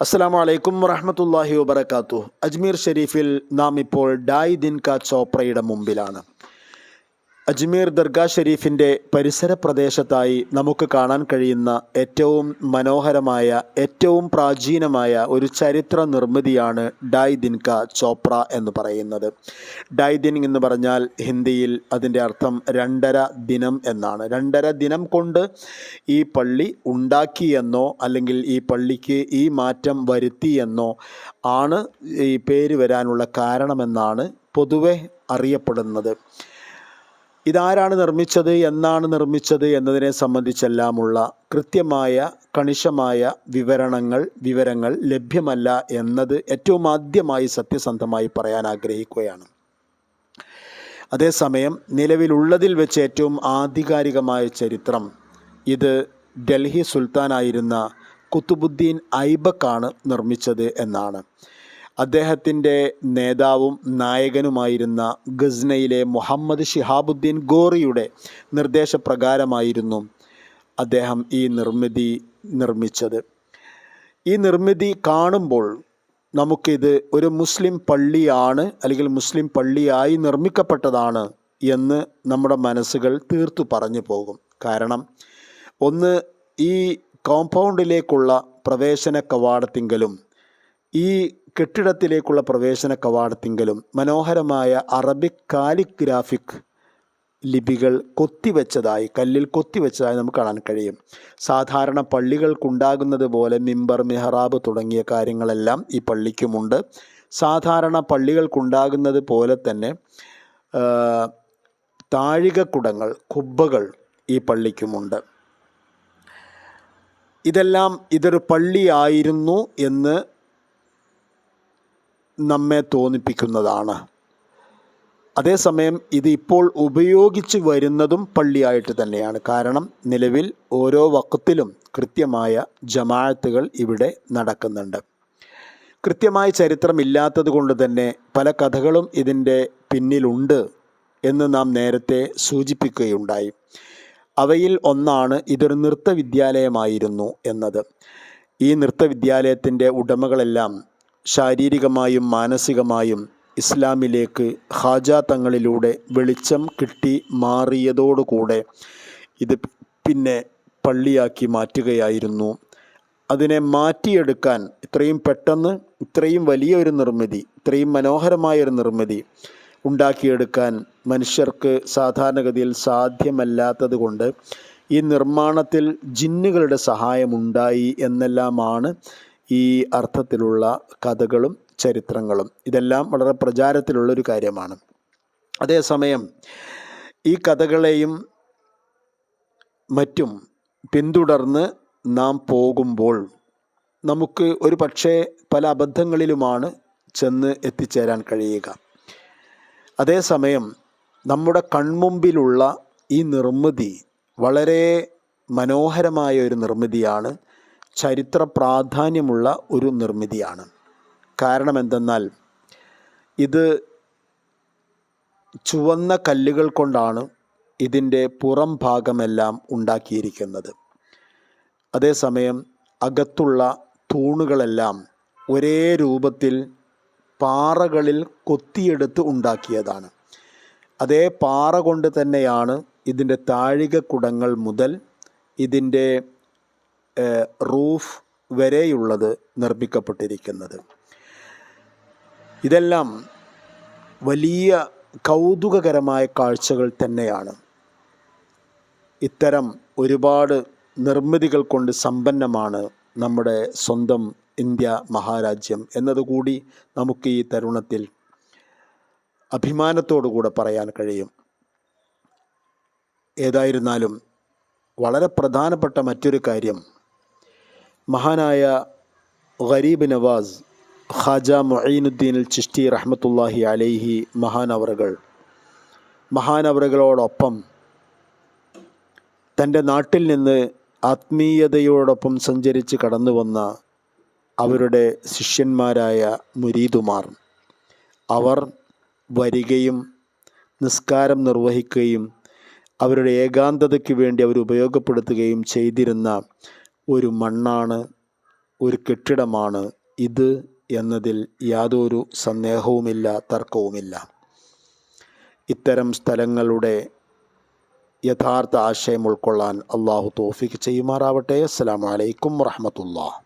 അസ്സലാമു അലൈക്കും വറഹമത്തല്ലാഹി വബർക്കാത്തു അജ്മീർ ഷെരീഫിൽ നാം ഇപ്പോൾ ഡായ് ദിൻ കാ ചോപ്രയുടെ മുമ്പിലാണ്. അജ്മീർ ദർഗാ ഷെരീഫിന്റെ പരിസര പ്രദേശത്തായി നമുക്ക് കാണാൻ കഴിയുന്ന ഏറ്റവും മനോഹരമായ ഏറ്റവും പ്രാചീനമായ ഒരു ചരിത്ര നിർമ്മിതിയാണ് ഡൈദിൻക ദിൻ ചോപ്ര എന്ന് പറയുന്നത്. ഡായ് ദിൻ എന്ന് പറഞ്ഞാൽ ഹിന്ദിയിൽ അതിന്റെ അർത്ഥം രണ്ടര ദിനം എന്നാണ്. രണ്ടര ദിനം കൊണ്ട് ഈ പള്ളി ഉണ്ടാക്കിയെന്നോ അല്ലെങ്കിൽ ഈ പള്ളിക്ക് ഈ മാറ്റം വരുത്തിയെന്നോ ആണ് ഈ പേര് വരാനുള്ള കാരണമെന്നാണ് പൊതുവെ അറിയപ്പെടുന്നത്. ഇതാരാണ് നിർമ്മിച്ചത് എന്നാണ് നിർമ്മിച്ചത് എന്നതിനെ സംബന്ധിച്ചെല്ലാമുള്ള കൃത്യമായ കണിശമായ വിവരണങ്ങൾ വിവരങ്ങൾ ലഭ്യമല്ല എന്നത് ഏറ്റവും ആദ്യമായി സത്യസന്ധമായി പറയാൻ ആഗ്രഹിക്കുകയാണ്. അതേസമയം നിലവിലുള്ളതിൽ വെച്ച് ഏറ്റവും ആധികാരികമായ ചരിത്രം ഇത് ഡൽഹി സുൽത്താനായിരുന്ന കുത്തുബുദ്ദീൻ ഐബക്കാണ് നിർമ്മിച്ചത് എന്നാണ്. അദ്ദേഹത്തിന്റെ നേതാവും നായകനുമായിരുന്ന ഗസ്നയിലെ മുഹമ്മദ് ഷിഹാബുദ്ദീൻ ഗോറിയുടെ നിർദ്ദേശപ്രകാരമായിരുന്നു അദ്ദേഹം ഈ നിർമ്മിതി നിർമ്മിച്ചത്. ഈ നിർമ്മിതി കാണുമ്പോൾ നമുക്കിത് ഒരു മുസ്ലിം പള്ളിയാണ് അല്ലെങ്കിൽ മുസ്ലിം പള്ളിയായി നിർമ്മിക്കപ്പെട്ടതാണ് എന്ന് നമ്മുടെ മനസ്സുകൾ തീർത്തു പറഞ്ഞു പോകും. കാരണം ഒന്ന് ഈ കോമ്പൗണ്ടിലേക്കുള്ള പ്രവേശന കവാടത്തിങ്കലും ഈ കെട്ടിടത്തിലേക്കുള്ള പ്രവേശന കവാടത്തിങ്കലും മനോഹരമായ അറബിക് കാലിഗ്രാഫിക് ലിപികൾ കൊത്തിവെച്ചതായി കല്ലിൽ കൊത്തിവെച്ചതായി നമുക്ക് കാണാൻ കഴിയും. സാധാരണ പള്ളികൾക്കുണ്ടാകുന്നത് പോലെ മിമ്പർ മെഹ്റാബ് തുടങ്ങിയ കാര്യങ്ങളെല്ലാം ഈ പള്ളിക്കുമുണ്ട്. സാധാരണ പള്ളികൾക്കുണ്ടാകുന്നത് പോലെ തന്നെ താഴികക്കുടങ്ങൾ കുബ്ബകൾ ഈ പള്ളിക്കുമുണ്ട്. ഇതെല്ലാം ഇതൊരു പള്ളിയായിരുന്നു എന്ന് നമ്മെ തോന്നിപ്പിക്കുന്നതാണ്. അതേസമയം ഇത് ഇപ്പോൾ ഉപയോഗിച്ച് വരുന്നതും പള്ളിയായിട്ട് തന്നെയാണ്. കാരണം നിലവിൽ ഓരോ വക്കത്തിലും കൃത്യമായ ജമാഅത്തുകൾ ഇവിടെ നടക്കുന്നുണ്ട്. കൃത്യമായ ചരിത്രമില്ലാത്തത് കൊണ്ട് തന്നെ പല കഥകളും ഇതിന്റെ പിന്നിലുണ്ട് എന്ന് നാം നേരത്തെ സൂചിപ്പിക്കുകയുണ്ടായി. അവയിൽ ഒന്നാണ് ഇതൊരു നൃത്ത വിദ്യാലയമായിരുന്നു എന്നത്. ഈ നൃത്ത വിദ്യാലയത്തിന്റെ ഉടമകളെല്ലാം ശാരീരികമായും മാനസികമായും ഇസ്ലാമിലേക്ക് ഹാജ തങ്ങളിലൂടെ വെളിച്ചം കിട്ടി മാറിയതോടുകൂടെ ഇത് പിന്നെ പള്ളിയാക്കി മാറ്റുകയായിരുന്നു. അതിനെ മാറ്റിയെടുക്കാൻ ഇത്രയും പെട്ടെന്ന് ഇത്രയും വലിയ ഒരു നിർമ്മിതി ഇത്രയും മനോഹരമായ ഒരു നിർമ്മിതി ഉണ്ടാക്കിയെടുക്കാൻ മനുഷ്യർക്ക് സാധാരണഗതിയിൽ സാധ്യമല്ലാത്തത് കൊണ്ട് ഈ നിർമ്മാണത്തിൽ ജിന്നുകളുടെ സഹായമുണ്ടായി എന്നെല്ലാമാണ് ഈ അർത്ഥത്തിലുള്ള കഥകളും ചരിത്രങ്ങളും ഇതെല്ലാം വളരെ പ്രചാരത്തിലുള്ളൊരു കാര്യമാണ്. അതേസമയം ഈ കഥകളെയും മറ്റും പിന്തുടർന്ന് നാം പോകുമ്പോൾ നമുക്ക് ഒരു പക്ഷേ പല അബദ്ധങ്ങളിലുമാണ് ചെന്ന് എത്തിച്ചേരാൻ കഴിയുക. അതേസമയം നമ്മുടെ കൺമുമ്പിലുള്ള ഈ നിർമ്മിതി വളരെ മനോഹരമായ ഒരു നിർമ്മിതിയാണ്. ചരിത്ര പ്രാധാന്യമുള്ള ഒരു നിർമ്മിതിയാണ്. കാരണം എന്തെന്നാൽ ഇത് ചുവന്ന കല്ലുകൾ കൊണ്ടാണ് ഇതിന്റെ പുറം ഭാഗമെല്ലാം ഉണ്ടാക്കിയിരിക്കുന്നത്. അതേസമയം അകത്തുള്ള തൂണുകളെല്ലാം ഒരേ രൂപത്തിൽ പാറകളിൽ കൊത്തിയെടുത്ത് ഉണ്ടാക്കിയതാണ്. അതേ പാറ കൊണ്ട് തന്നെയാണ് ഇതിന്റെ താഴികക്കുടങ്ങൾ മുതൽ ഇതിന്റെ റൂഫ് വരെയുള്ളത് നിർമ്മിക്കപ്പെട്ടിരിക്കുന്നത്. ഇതെല്ലാം വലിയ കൗതുകകരമായ കാഴ്ചകൾ തന്നെയാണ്. ഇത്തരം ഒരുപാട് നിർമ്മിതികൾ കൊണ്ട് സമ്പന്നമാണ് നമ്മുടെ സ്വന്തം ഇന്ത്യ മഹാരാജ്യം എന്നതുകൂടി നമുക്ക് ഈ തരുണത്തിൽ അഭിമാനത്തോടു കൂടെ പറയാൻ കഴിയും. ഏതായിരുന്നാലും വളരെ പ്രധാനപ്പെട്ട മറ്റൊരു കാര്യം മഹാനായ ഗരീബ് നവാസ് ഖാജ മൊയ്നുദ്ദീൻ ചിഷ്ടി റഹ്മത്തുല്ലാഹി അലൈഹി മഹാനവറുകൾ. മഹാനവറുകളോടൊപ്പം തന്റെ നാട്ടിൽ നിന്ന് ആത്മീയതയോടൊപ്പം സഞ്ചരിച്ച് കടന്നു വന്ന അവരുടെ ശിഷ്യന്മാരായ മുരീദുമാർ. അവർ വരികയും നിസ്കാരം നിർവഹിക്കുകയും അവരുടെ ഏകാന്തതയ്ക്ക് വേണ്ടി അവർ ഉപയോഗപ്പെടുത്തുകയും ചെയ്തിരുന്ന ഒരു മണ്ണാണ് ഒരു കെട്ടിടമാണ് ഇത് എന്നതിൽ യാതൊരു സന്ദേഹവുമില്ല തർക്കവുമില്ല. ഇത്തരം സ്ഥലങ്ങളുടെ യഥാർത്ഥ ആശയം ഉൾക്കൊള്ളാൻ അള്ളാഹു തോഫിക്ക് ചെയ്യുമാറാവട്ടെ. അസ്സാം വലൈക്കും വറഹമത്തുള്ള